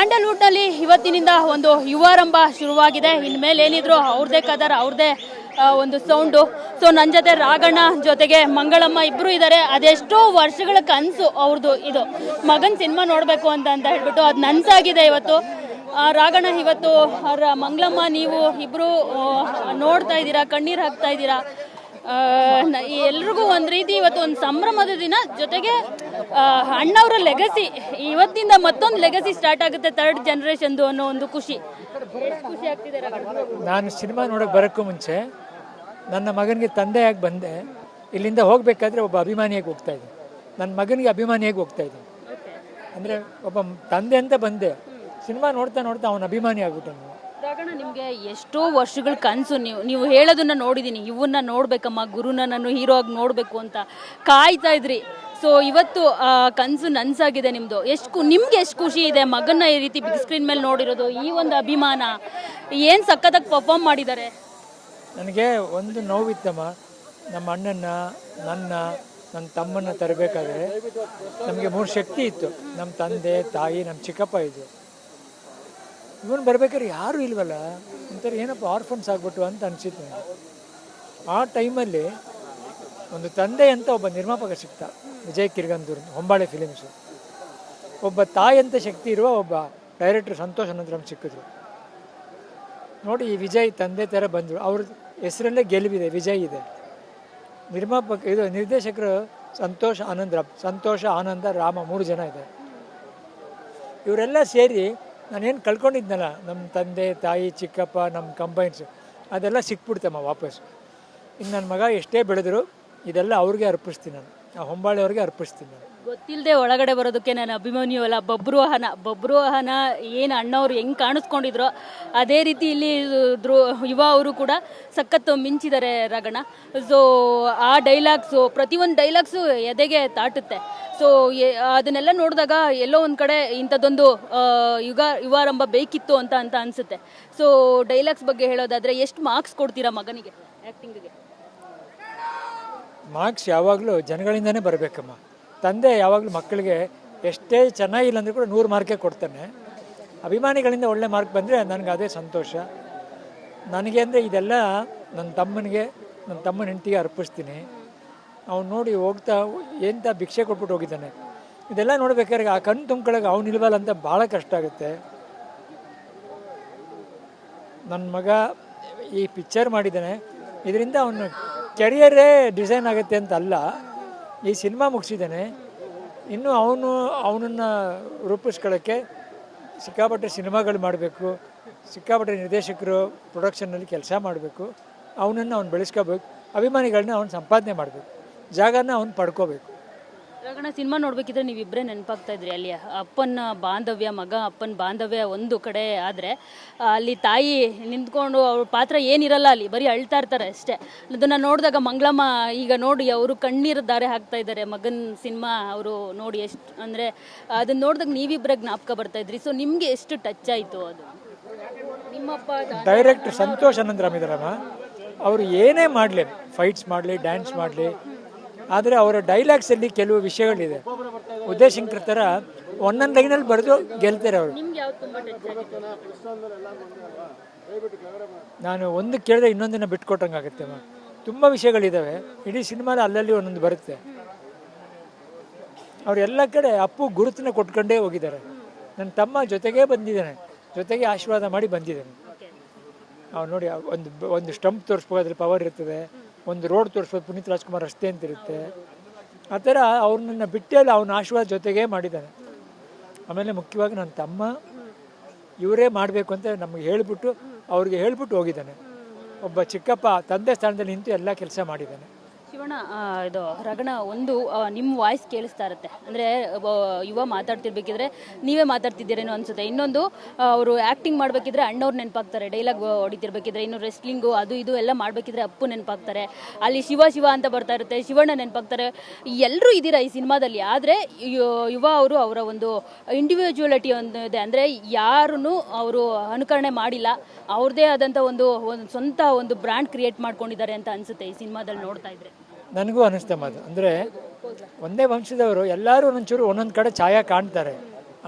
ಸ್ಯಾಂಡಲ್ವುಡ್ನಲ್ಲಿ ಇವತ್ತಿನಿಂದ ಒಂದು ಯುವಾರಂಭ ಶುರುವಾಗಿದೆ. ಇನ್ಮೇಲೆ ಏನಿದ್ರು ಅವ್ರದೇ ಕದರ್, ಅವ್ರದೇ ಒಂದು ಸೌಂಡು. ಸೊ ನನ್ನ ಜೊತೆ ರಾಘಣ್ಣ ಜೊತೆಗೆ ಮಂಗಳಮ್ಮ ಇಬ್ಬರು ಇದ್ದಾರೆ ಅದೆಷ್ಟೋ ವರ್ಷಗಳ ಕನಸು ಅವ್ರದ್ದು ಇದು. ಮಗನ ಸಿನಿಮಾ ನೋಡಬೇಕು ಅಂತ ಅಂತ ಹೇಳ್ಬಿಟ್ಟು ಅದು ನನ್ಸಾಗಿದೆ ಇವತ್ತು. ರಾಗಣ್ಣ ಇವತ್ತು ಅವರ ಮಂಗಳಮ್ಮ, ನೀವು ಇಬ್ಬರು ನೋಡ್ತಾ ಇದ್ದೀರಾ, ಕಣ್ಣೀರು ಹಾಕ್ತಾ ಇದ್ದೀರಾ? ಎಲ್ರಿಗೂ ಒಂದು ರೀತಿ ಇವತ್ತು ಒಂದು ಸಂಭ್ರಮದ ದಿನ. ಜೊತೆಗೆ ಅಣ್ಣವರ ಲೆಗಸಿ ಇವತ್ತಿಂದ ಮತ್ತೊಂದು ಲೆಗಸಿ ಸ್ಟಾರ್ಟ್ ಆಗುತ್ತೆ ಥರ್ಡ್ ಜನ್ರೇಷನ್ದು ಅನ್ನೋ ಒಂದು ಖುಷಿ. ಖುಷಿ ಆಗ್ತಿದೆ ರಾಘಣ್ಣ? ನಾನು ಸಿನಿಮಾ ನೋಡೋಕೆ ಬರೋಕ್ಕೂ ಮುಂಚೆ ನನ್ನ ಮಗನಿಗೆ ತಂದೆಯಾಗಿ ಬಂದೆ. ಇಲ್ಲಿಂದ ಹೋಗಬೇಕಾದ್ರೆ ಒಬ್ಬ ಅಭಿಮಾನಿಯಾಗಿ ಹೋಗ್ತಾ ಇದ್ದೆ ನನ್ನ ಮಗನಿಗೆ ಅಭಿಮಾನಿಯಾಗಿ ಹೋಗ್ತಾ ಇದ್ದೆ ಅಂದರೆ ಒಬ್ಬ ತಂದೆ ಅಂತ ಬಂದೆ. ಸಿನಿಮಾ ನೋಡ್ತಾ ನೋಡ್ತಾ ಅವನ ಅಭಿಮಾನಿ ಆಗ್ಬಿಟ್ಟು ನಿಮಗೆ ಎಷ್ಟೋ ವರ್ಷಗಳ ಕನಸು. ನೀವು ನೀವು ಹೇಳೋದನ್ನ ನೋಡಿದ್ದೀನಿ ಇವನ್ನ ನೋಡ್ಬೇಕಮ್ಮ ಗುರುನ ನಾನು ಹೀರೋ ಆಗಿ ನೋಡಬೇಕು ಅಂತ ಕಾಯ್ತಾ ಇದ್ರಿ. ಸೊ ಇವತ್ತು ಕನಸು ನನ್ಸಾಗಿದೆ ನಿಮ್ಮದು ಎಷ್ಟು ನಿಮ್ಗೆ ಎಷ್ಟು ಖುಷಿ ಇದೆ ಮಗನ್ನ ಈ ರೀತಿ ಬಿಗ್ ಸ್ಕ್ರೀನ್ ಮೇಲೆ ನೋಡಿರೋದು, ಈ ಒಂದು ಅಭಿಮಾನ. ಏನು ಸಖತ್ತಾಗಿ ಪರ್ಫಾರ್ಮ್ ಮಾಡಿದ್ದಾರೆ? ನನಗೆ ಒಂದು ನೋವಿತ್ತಮ್ಮ. ನಮ್ಮ ಅಣ್ಣನ ನನ್ನ ನನ್ನ ತಮ್ಮನ್ನ ತರಬೇಕಾದ್ರೆ ನಮಗೆ ಮೂರು ಶಕ್ತಿ ಇತ್ತು. ನಮ್ಮ ತಂದೆ, ತಾಯಿ ನಮ್ಮ ಚಿಕ್ಕಪ್ಪ ಇದು. ಇವನು ಬರ್ಬೇಕಾದ್ರೆ ಯಾರೂ ಇಲ್ವಲ್ಲ? ಒಂಥರ ಏನಪ್ಪ ಆರ್ಫನ್ಸ್ ಆಗ್ಬಿಟ್ಟು ಅಂತ ಅನಿಸಿತ್ತು ಆ ಟೈಮಲ್ಲಿ ಒಂದು ತಂದೆ ಅಂತ ಒಬ್ಬ ನಿರ್ಮಾಪಕ ಸಿಗ್ತ ವಿಜಯ್ ಕಿರ್ಗಂದೂರ್ ಹೊಂಬಾಳೆ ಫಿಲಿಮ್ಸು ಒಬ್ಬ ತಾಯಿಯಂತ ಶಕ್ತಿ ಇರುವ ಒಬ್ಬ ಡೈರೆಕ್ಟರ್ ಸಂತೋಷ್ ಅನಂತರಂ ಸಿಕ್ಕಿದ್ರು. ನೋಡಿ, ಈ ವಿಜಯ್ ತಂದೆ ಥರ ಬಂದರು. ಅವ್ರ ಹೆಸರಲ್ಲೇ ಗೆಲುವಿದೆ, ವಿಜಯ್ ಇದೆ. ನಿರ್ಮಾಪಕ, ಇದು ನಿರ್ದೇಶಕರು ಸಂತೋಷ್ ಆನಂದ್ ರಾಮ್ ಸಂತೋಷ ಆನಂದ, ರಾಮ ಮೂರು ಜನ ಇದೆ ಇವರೆಲ್ಲ ಸೇರಿ ನಾನೇನು ಕಳ್ಕೊಂಡಿದ್ನಲ್ಲ ನಮ್ಮ ತಂದೆ, ತಾಯಿ, ಚಿಕ್ಕಪ್ಪ ನಮ್ಮ ಕಂಬೈನ್ಸ್ ಅದೆಲ್ಲ ಸಿಕ್ಬಿಡ್ತಮ್ಮ ವಾಪಸ್ ಇನ್ನು ನನ್ನ ಮಗ ಎಷ್ಟೇ ಬೆಳೆದ್ರು ಇದೆಲ್ಲ ಅವ್ರಿಗೆ ಅರ್ಪಿಸ್ತೀನಿ ನಾನು. ಆ ಹೊಂಬಾಳೆಯವ್ರಿಗೆ ಅರ್ಪಿಸ್ತೀನಿ ನಾನು. ಗೊತ್ತಿಲ್ಲದೆ ಒಳಗಡೆ ಬರೋದಕ್ಕೆ ನಾನು ಅಭಿಮಾನಿಯೂ ಅಲ್ಲ ಬಬ್ರುವಾಹನ ಬಬ್ರುವಾಹನ ಏನು ಅಣ್ಣವ್ರು ಹೆಂಗೆ ಕಾಣಿಸ್ಕೊಂಡಿದ್ರೋ ಅದೇ ರೀತಿ ಇಲ್ಲಿ ಧ್ರು ಯುವ ಅವರು ಕೂಡ ಸಖತ್ತು ಮಿಂಚಿದ್ದಾರೆ ರಗಣ. ಸೊ ಆ ಡೈಲಾಗ್ಸು ಪ್ರತಿಯೊಂದು ಡೈಲಾಗ್ಸು ಎದೆಗೆ ತಾಟುತ್ತೆ. ಸೊ ಅದನ್ನೆಲ್ಲ ನೋಡಿದಾಗ ಎಲ್ಲೋ ಒಂದು ಕಡೆ ಇಂಥದ್ದೊಂದು ಯುಗ, ಯುವಾರಂಭ ಬೇಕಿತ್ತು ಅಂತ ಅಂತ ಅನಿಸುತ್ತೆ. ಸೊ ಡೈಲಾಗ್ಸ್ ಬಗ್ಗೆ ಹೇಳೋದಾದರೆ ಎಷ್ಟು ಮಾರ್ಕ್ಸ್ ಕೊಡ್ತೀರಾ ಮಗನಿಗೆ ಆ್ಯಕ್ಟಿಂಗಿಗೆ ಮಾರ್ಕ್ಸ್ ಯಾವಾಗಲೂ ಜನಗಳಿಂದನೇ ಬರಬೇಕಮ್ಮ. ತಂದೆ ಯಾವಾಗಲೂ ಮಕ್ಕಳಿಗೆ ಎಷ್ಟೇ ಚೆನ್ನಾಗಿಲ್ಲ ಅಂದರೂ ಕೂಡ ನೂರು ಮಾರ್ಕೇ ಕೊಡ್ತಾನೆ. ಅಭಿಮಾನಿಗಳಿಂದ ಒಳ್ಳೆ ಮಾರ್ಕ್ ಬಂದರೆ ನನಗೆ ಅದೇ ಸಂತೋಷ. ನನಗೆ ಅಂದರೆ ಇದೆಲ್ಲ ನನ್ನ ತಮ್ಮನಿಗೆ, ನನ್ನ ತಮ್ಮನ ಹೆಂಡತಿಗೆ ಅರ್ಪಿಸ್ತೀನಿ. ಅವ್ನು ನೋಡಿ ಹೋಗ್ತಾ, ಎಂತ ಭಿಕ್ಷೆ ಕೊಟ್ಬಿಟ್ಟು ಹೋಗಿದ್ದಾನೆ. ಇದೆಲ್ಲ ನೋಡ್ಬೇಕಾದ್ರೆ ಆ ಕಣ್ಣು ತುಂಬ್ಕೊಳಗೆ ಅವ್ನು ಇಲ್ವಲ್ಲ ಅಂತ ಭಾಳ ಕಷ್ಟ ಆಗುತ್ತೆ. ನನ್ನ ಮಗ ಈ ಪಿಕ್ಚರ್ ಮಾಡಿದ್ದಾನೆ. ಇದರಿಂದ ಅವನು ಕೆರಿಯರೇ ಡಿಸೈನ್ ಆಗುತ್ತೆ ಅಂತ ಅಲ್ಲ ಈ ಸಿನಿಮಾ ಮುಗಿಸಿದ್ದೇನೆ. ಇನ್ನು ಅವನು, ಅವನನ್ನು ರೂಪಿಸ್ಕೊಳ್ಳೋಕ್ಕೆ ಸಿಕ್ಕಾಪಟ್ಟೆ ಸಿನಿಮಾಗಳು ಮಾಡಬೇಕು, ಸಿಕ್ಕಾಪಟ್ಟೆ ನಿರ್ದೇಶಕರು ಪ್ರೊಡಕ್ಷನ್ನಲ್ಲಿ ಕೆಲಸ ಮಾಡಬೇಕು, ಅವನನ್ನು ಅವ್ನು ಬೆಳೆಸ್ಕೋಬೇಕು, ಅಭಿಮಾನಿಗಳನ್ನ ಅವ್ನು ಸಂಪಾದನೆ ಮಾಡಬೇಕು, ಜಾಗನ ಅವ್ನು ಪಡ್ಕೋಬೇಕು. ರಗಣ ಸಿನಿಮಾ ನೋಡ್ಬೇಕಿದ್ರೆ ನೀವಿಬ್ಬರೇ ನೆನಪಾಗ್ತಾ ಇದ್ರಿ. ಅಲ್ಲಿ ಅಪ್ಪನ ಬಾಂಧವ್ಯ ಮಗ ಅಪ್ಪನ ಬಾಂಧವ್ಯ ಒಂದು ಕಡೆ ಆದರೆ ಅಲ್ಲಿ ತಾಯಿ ನಿಂತ್ಕೊಂಡು ಅವ್ರ ಪಾತ್ರ ಏನಿರಲ್ಲ ಅಲ್ಲಿ ಬರೀ ಅಳ್ತಾ ಇರ್ತಾರೆ ಅಷ್ಟೇ. ಅದನ್ನು ನೋಡಿದಾಗ ಮಂಗಳಮ್ಮ ಈಗ ನೋಡಿ ಅವರು ಕಣ್ಣೀರು ದಾರೆ ಹಾಕ್ತಾ ಇದ್ದಾರೆ. ಮಗನ ಸಿನಿಮಾ ಅವರು ನೋಡಿ ಎಷ್ಟು ಅಂದರೆ ಅದನ್ನ ನೋಡಿದಾಗ ನೀವಿಬ್ಬರ ಜ್ಞಾಪಕ ಬರ್ತಾ ಇದ್ರಿ. ಸೊ ನಿಮಗೆ ಎಷ್ಟು ಟಚ್ ಆಯಿತು ಅದು? ನಿಮ್ಮಪ್ಪ ಡೈರೆಕ್ಟ್ ಸಂತೋಷ್ ಅನಂತರಾಮ್ ಇದ್ದಾರಮ್ಮ. ಅವರು ಏನೇ ಮಾಡಲಿ ಫೈಟ್ಸ್ ಮಾಡಲಿ ಡ್ಯಾನ್ಸ್ ಮಾಡಲಿ ಆದರೆ ಅವರ ಡೈಲಾಗ್ಸಲ್ಲಿ ಕೆಲವು ವಿಷಯಗಳಿದೆ. ಉದ್ದೇಶಂಕರ ಥರ ಒಂದೊಂದು ಲೈನಲ್ಲಿ ಬರೆದು ಗೆಲ್ತಾರೆ ಅವರು. ನಾನು ಒಂದು ಕೇಳಿದ್ರೆ ಇನ್ನೊಂದನ್ನು ಬಿಟ್ಕೊಟ್ಟಂಗೆ ಆಗುತ್ತೆ ಅಮ್ಮ. ತುಂಬ ವಿಷಯಗಳಿದ್ದಾವೆ ಇಡೀ ಸಿನಿಮಾದ ಅಲ್ಲಲ್ಲಿ ಒಂದೊಂದು ಬರುತ್ತೆ. ಅವರೆಲ್ಲ ಕಡೆ ಅಪ್ಪು ಗುರುತನ್ನ ಕೊಟ್ಕೊಂಡೇ ಹೋಗಿದ್ದಾರೆ. ನನ್ನ ತಮ್ಮ ಜೊತೆಗೇ ಬಂದಿದ್ದಾನೆ. ಜೊತೆಗೆ ಆಶೀರ್ವಾದ ಮಾಡಿ ಬಂದಿದ್ದಾನೆ. ಅವ್ನು ನೋಡಿ ಒಂದು ಒಂದು ಸ್ಟಂಪ್ ತೋರಿಸ್ಬೋದು ಅದ್ರ ಪವರ್ ಇರ್ತದೆ. ಒಂದು ರೋಡ್ ತೋರಿಸೋದು ಪುನೀತ್ ರಾಜ್ಕುಮಾರ್ ರಸ್ತೆ ಅಂತ ಇರುತ್ತೆ ಆ ಥರ ಅವ್ರನ್ನ ಬಿಟ್ಟಲ್ಲಿ ಅವನ ಆಶೀರ್ವಾದ ಜೊತೆಗೇ ಮಾಡಿದ್ದಾನೆ ಆಮೇಲೆ ಮುಖ್ಯವಾಗಿ ನನ್ನ ತಮ್ಮ, ಇವರೇ ಮಾಡಬೇಕು ಅಂತ ನಮಗೆ ಹೇಳಿಬಿಟ್ಟು, ಅವ್ರಿಗೆ ಹೇಳಿಬಿಟ್ಟು ಹೋಗಿದ್ದಾನೆ. ಒಬ್ಬ ಚಿಕ್ಕಪ್ಪ, ತಂದೆ ಸ್ಥಾನದಲ್ಲಿ ನಿಂತು ಎಲ್ಲ ಕೆಲಸ ಮಾಡಿದ್ದಾನೆ. ಆ, ಇದು ರಗಣ ಒಂದು ನಿಮ್ಮ ವಾಯ್ಸ್ ಕೇಳಿಸ್ತಾ ಇರುತ್ತೆ. ಅಂದರೆ ಯುವ ಮಾತಾಡ್ತಿರ್ಬೇಕಿದ್ರೆ ನೀವೇ ಮಾತಾಡ್ತಿದ್ದೀರೇನೋ ಅನ್ಸುತ್ತೆ. ಇನ್ನೊಂದು ಅವರು ಆ್ಯಕ್ಟಿಂಗ್ ಮಾಡಬೇಕಿದ್ರೆ ಅಣ್ಣವ್ರು ನೆನಪಾಗ್ತಾರೆ ಡೈಲಾಗ್ ಹೊಡಿತಿರ್ಬೇಕಿದ್ರೆ ಇನ್ನು ರೆಸ್ಲಿಂಗು ಅದು ಇದು ಎಲ್ಲ ಮಾಡಬೇಕಿದ್ರೆ ಅಪ್ಪು ನೆನಪಾಗ್ತಾರೆ. ಅಲ್ಲಿ ಶಿವ ಶಿವ ಅಂತ ಬರ್ತಾ ಇರುತ್ತೆ ಶಿವಣ್ಣ ನೆನಪಾಗ್ತಾರೆ. ಎಲ್ಲರೂ ಇದ್ದೀರಾ ಈ ಸಿನಿಮಾದಲ್ಲಿ? ಆದರೆ ಯುವ ಅವರು ಅವರ ಒಂದು ಇಂಡಿವಿಜುವಲಿಟಿ ಒಂದು ಇದೆ. ಅಂದರೆ ಯಾರೂ ಅವರು ಅನುಕರಣೆ ಮಾಡಿಲ್ಲ. ಅವ್ರದ್ದೇ ಆದಂಥ ಒಂದು ಒಂದು ಸ್ವಂತ ಒಂದು ಬ್ರ್ಯಾಂಡ್ ಕ್ರಿಯೇಟ್ ಮಾಡ್ಕೊಂಡಿದ್ದಾರೆ ಅಂತ ಅನ್ಸುತ್ತೆ ಈ ಸಿನಿಮಾದಲ್ಲಿ ನೋಡ್ತಾ ಇದ್ರೆ. ನನಗೂ ಅನ್ನಿಸ್ತಮ್ಮ ಅದು ಅಂದರೆ ಒಂದೇ ವಂಶದವರು ಎಲ್ಲರೂ ಒಂದೊಂಚೂರು ಒಂದೊಂದು ಕಡೆ ಛಾಯಾ ಕಾಣ್ತಾರೆ.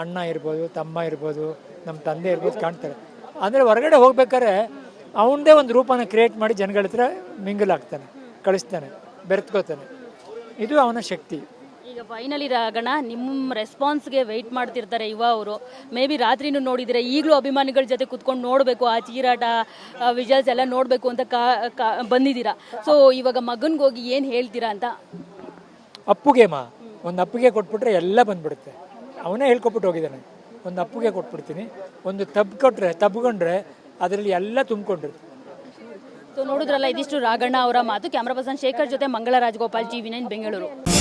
ಅಣ್ಣ ಇರ್ಬೋದು, ತಮ್ಮ ಇರ್ಬೋದು ನಮ್ಮ ತಂದೆ ಇರ್ಬೋದು ಕಾಣ್ತಾರೆ. ಅಂದರೆ ಹೊರಗಡೆ ಹೋಗ್ಬೇಕಾದ್ರೆ ಅವನದೇ ಒಂದು ರೂಪನ ಕ್ರಿಯೇಟ್ ಮಾಡಿ ಜನಗಳ ಹತ್ರ ಮಿಂಗಲ್ ಆಗ್ತಾನೆ, ಕಳಿಸ್ತಾನೆ, ಬೆರೆತ್ಕೋತಾನೆ. ಇದು ಅವನ ಶಕ್ತಿ. ಈಗ ಫೈನಲಿ ರಾಗಣ ನಿಮ್ಮ ರೆಸ್ಪಾನ್ಸ್ಗೆ ವೆಯ್ಟ್ ಮಾಡ್ತಿರ್ತಾರೆ ಯುವ ಅವರು. ಮೇ ಬಿ ರಾತ್ರಿನೂ ನೋಡಿದರೆ ಈಗಲೂ ಅಭಿಮಾನಿಗಳ ಜೊತೆ ಕುತ್ಕೊಂಡು ನೋಡಬೇಕು ಆ ಚೀರಾಟ ವಿಜಲ್ಸ್ ಎಲ್ಲ ನೋಡಬೇಕು ಅಂತ ಕಾ ಕಾ- ಬಂದಿದ್ದೀರಾ. ಸೊ ಇವಾಗ ಮಗನಿಗೋಗಿ ಏನು ಹೇಳ್ತೀರಾ ಅಂತ? ಅಪ್ಪುಗೆ ಮಾ ಒಂದು ಅಪ್ಪುಗೆ ಕೊಟ್ಬಿಟ್ರೆ ಎಲ್ಲ ಬಂದ್ಬಿಡುತ್ತೆ. ಅವನೇ ಹೇಳ್ಕೊಬಿಟ್ಟು ಹೋಗಿದ್ದಾನೆ. ಒಂದು ಅಪ್ಪುಗೆ ಕೊಟ್ಬಿಡ್ತೀನಿ. ಒಂದು ತಬ್ ಕೊಟ್ಟರೆ ತಬ್ಕೊಂಡ್ರೆ ಅದರಲ್ಲಿ ಎಲ್ಲ ತುಂಬಿಕೊಂಡಿರುತ್ತೆ ಸೊ ನೋಡಿದ್ರಲ್ಲ ಇದಿಷ್ಟು ರಾಗಣ್ಣ ಅವರ ಮಾತು. ಕ್ಯಾಮ್ರಾ ಪರ್ಸನ್ ಶೇಖರ್ ಜೊತೆ ಮಂಗಳ ರಾಜಗೋಪಾಲ್ ಜಿ ಬೆಂಗಳೂರು.